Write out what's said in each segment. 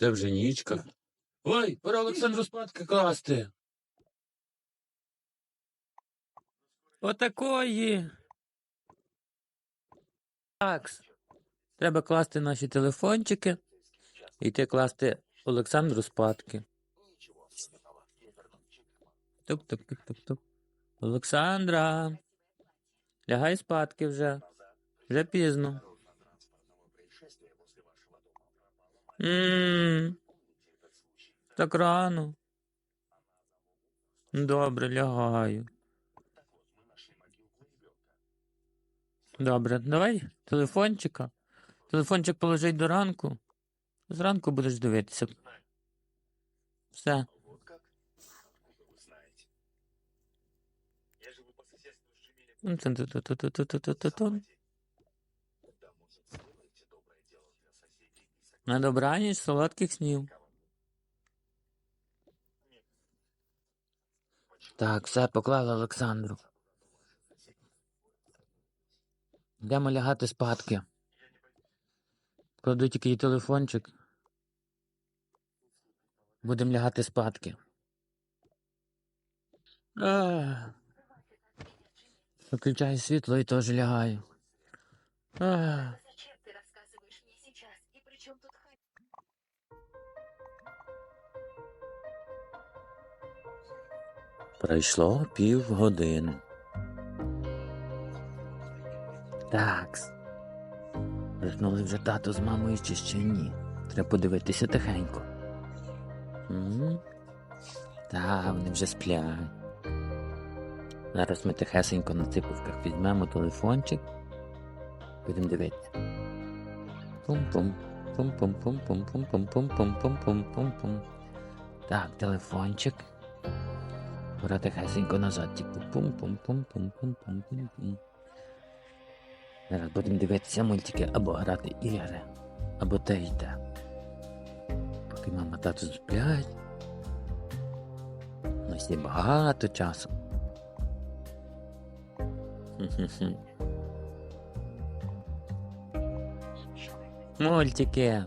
Це вже нічка. Ой, пора Олександру спадки класти. Отакої. Такс. Треба класти наші телефончики. І йти класти Олександру спадки. Туп-туп-туп-туп-туп. Олександра. Лягай спадки вже. Вже пізно. Ммм. Так рано. Добре, лягаю. Добре, давай телефончика. Телефончик положить до ранку. Зранку будеш дивитися. Все. Вот На добраніч, солодких снів. Так, все поклали Олександру. Йдемо лягати спадки. Кладу тільки її телефончик. Будемо лягати спадки. Виключаю світло і теж лягаю. Ах. Чем тут Хай? Пройшло півгодини. Такс. Вернули вже тато з мамою чи ще ні. Треба подивитися тихенько. Та, вони вже сплять. Зараз ми тихесенько на ципушках візьмемо телефончик. Будемо дивитися. Пум-пум. Пум-пум-пум-пум-пум-пум-пум-пум-пум-пум-пум. Так, телефончик. Пора тихесенько назад, типу пум-пум-пум-пум-пум-пум-пум-пум. Зараз будемо дивитися мультики або грати ігри, або те й те. Поки мама тато сплять. У нас є багато часу. Мультики.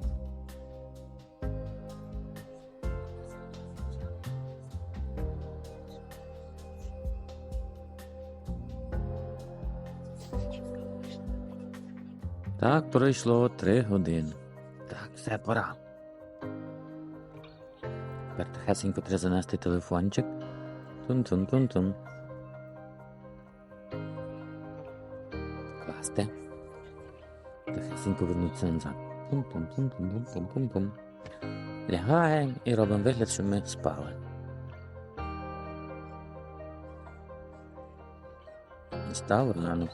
Так пройшло три години. Так, все пора. Тепер тихесенько треба занести телефончик. Тун-тун-тун-тун. Класти. Тихесенько вернутися назад. Пум-пум-пум-пум-пум-пум-пум. Лягаємо і робимо вигляд, що ми спали. Став ранок.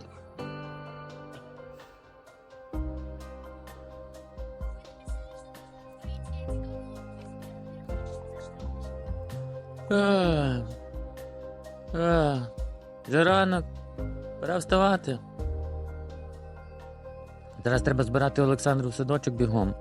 Вже ранок. Пора вставати. Зараз треба збирати Олександру в садочок бігом.